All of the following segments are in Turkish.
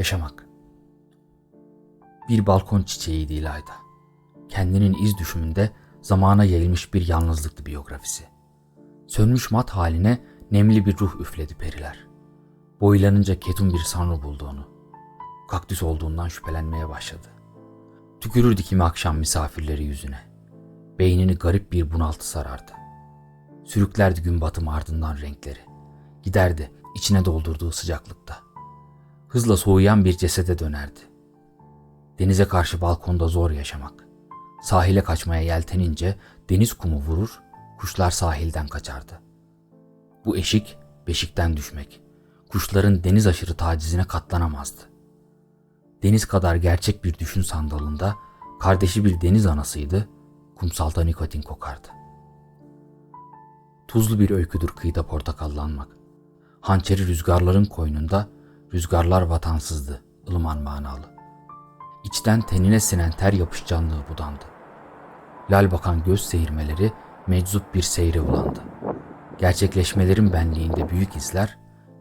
Yaşamak. Bir balkon çiçeğiydi İlayda. Kendinin iz düşümünde zamana yayılmış bir yalnızlıktı biyografisi. Sönmüş mat haline nemli bir ruh üfledi periler. Boylanınca ketum bir sanrı buldu onu. Kaktüs olduğundan şüphelenmeye başladı. Tükürürdü kimi akşam misafirleri yüzüne. Beynini garip bir bunaltı sarardı. Sürüklerdi gün batımı ardından renkleri. Giderdi içine doldurduğu sıcaklıkta. Hızla soğuyan bir cesede dönerdi. Denize karşı balkonda zor yaşamak. Sahile kaçmaya yeltenince deniz kumu vurur, kuşlar sahilden kaçardı. Bu eşik beşikten düşmek. Kuşların deniz aşırı tacizine katlanamazdı. Deniz kadar gerçek bir düşün sandalında kardeşi bir deniz anasıydı, kumsalda nikotin kokardı. Tuzlu bir öyküdür kıyıda portakallanmak. Hançeri rüzgarların koynunda, rüzgarlar vatansızdı, ılıman manalı. İçten tenine sinen ter yapışcanlığı budandı. Lal bakan göz seyirmeleri meczup bir seyre ulandı. Gerçekleşmelerin benliğinde büyük izler,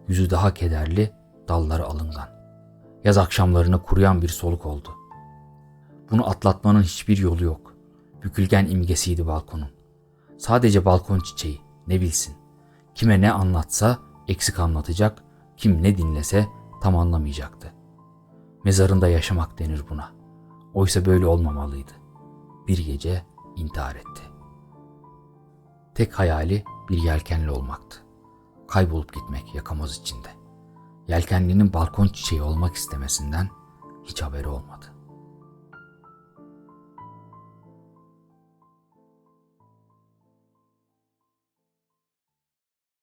yüzü daha kederli, dalları alıngan. Yaz akşamlarına kuruyan bir soluk oldu. Bunu atlatmanın hiçbir yolu yok. Bükülgen imgesiydi balkonun. Sadece balkon çiçeği, ne bilsin. Kime ne anlatsa eksik anlatacak, kim ne dinlese tam anlamayacaktı. Mezarında yaşamak denir buna. Oysa böyle olmamalıydı. Bir gece intihar etti. Tek hayali bir yelkenli olmaktı. Kaybolup gitmek yakamoz içinde. Yelkenlinin balkon çiçeği olmak istemesinden hiç haberi olmadı.